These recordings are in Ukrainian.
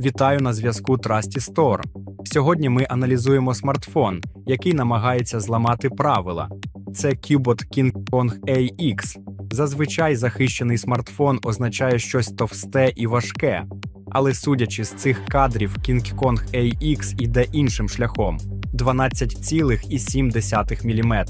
Вітаю на зв'язку Trusty Store. Сьогодні ми аналізуємо смартфон, який намагається зламати правила. Це Cubot King Kong AX. Зазвичай захищений смартфон означає щось товсте і важке. Але судячи з цих кадрів, King Kong AX іде іншим шляхом 12,7 мм.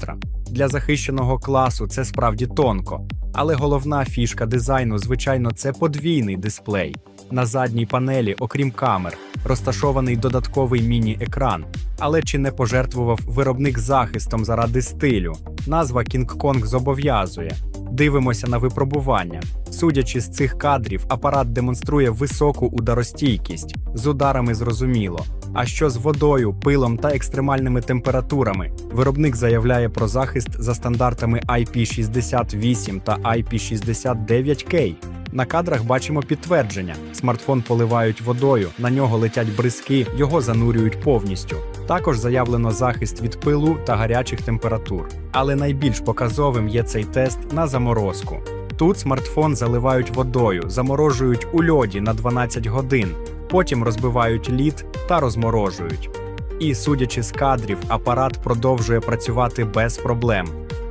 Для захищеного класу це справді тонко. Але головна фішка дизайну, звичайно, це подвійний дисплей. На задній панелі, окрім камер, розташований додатковий міні-екран. Але чи не пожертвував виробник захистом заради стилю? Назва Kong зобов'язує. Дивимося на випробування. Судячи з цих кадрів, апарат демонструє високу ударостійкість, з ударами зрозуміло. А що з водою, пилом та екстремальними температурами? Виробник заявляє про захист за стандартами IP68 та IP69K. На кадрах бачимо підтвердження: смартфон поливають водою, на нього летять бризки, його занурюють повністю. Також заявлено захист від пилу та гарячих температур. Але найбільш показовим є цей тест на заморозку. Тут смартфон заливають водою, заморожують у льоді на 12 годин, потім розбивають лід та розморожують. І, судячи з кадрів, апарат продовжує працювати без проблем.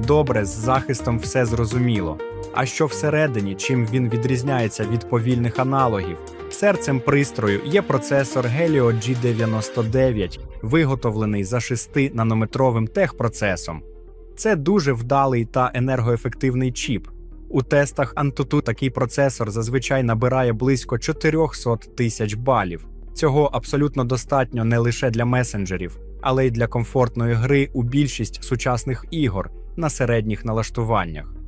Добре, з захистом все зрозуміло. А що всередині, чим він відрізняється від повільних аналогів? Серцем пристрою є процесор Helio G99, виготовлений за 6-нанометровим техпроцесом. Це дуже вдалий та енергоефективний чіп. У тестах Antutu такий процесор зазвичай набирає близько 400 тисяч балів. Цього абсолютно достатньо не лише для месенджерів, але й для комфортної гри у більшість сучасних ігор на середніх налаштуваннях.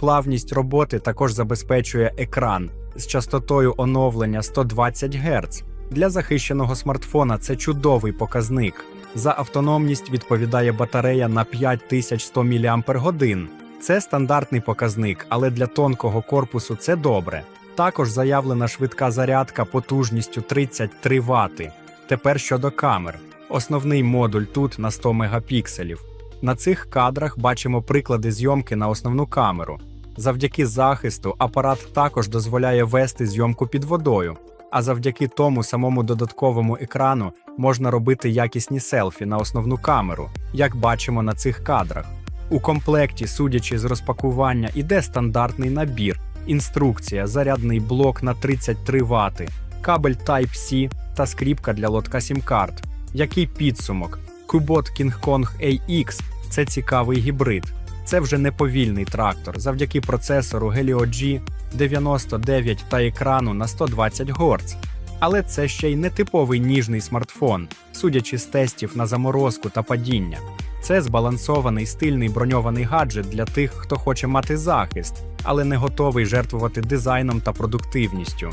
Плавність роботи також забезпечує екран з частотою оновлення 120 Гц. Для захищеного смартфона це чудовий показник. За автономність відповідає батарея на 5100 мАч. Це стандартний показник, але для тонкого корпусу це добре. Також заявлена швидка зарядка потужністю 33 Вт. Тепер щодо камер. Основний модуль тут на 100 мегапікселів. На цих кадрах бачимо приклади зйомки на основну камеру. Завдяки захисту апарат також дозволяє вести зйомку під водою, а завдяки тому самому додатковому екрану можна робити якісні селфі на основну камеру, як бачимо на цих кадрах. У комплекті, судячи з розпакування, іде стандартний набір, інструкція, зарядний блок на 33 Вт, кабель Type-C та скріпка для лотка сім-карт. Який підсумок? Cubot King Kong AX – це цікавий гібрид. Це вже не повільний трактор завдяки процесору Helio G 99 та екрану на 120 Гц. Але це ще й не типовий ніжний смартфон, судячи з тестів на заморозку та падіння. Це збалансований стильний броньований гаджет для тих, хто хоче мати захист, але не готовий жертвувати дизайном та продуктивністю.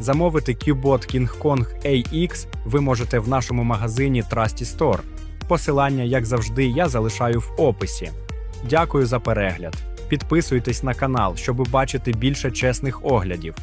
Замовити Cubot King Kong AX ви можете в нашому магазині Trusty Store. Посилання, як завжди, я залишаю в описі. Дякую за перегляд. Підписуйтесь на канал, щоб бачити більше чесних оглядів.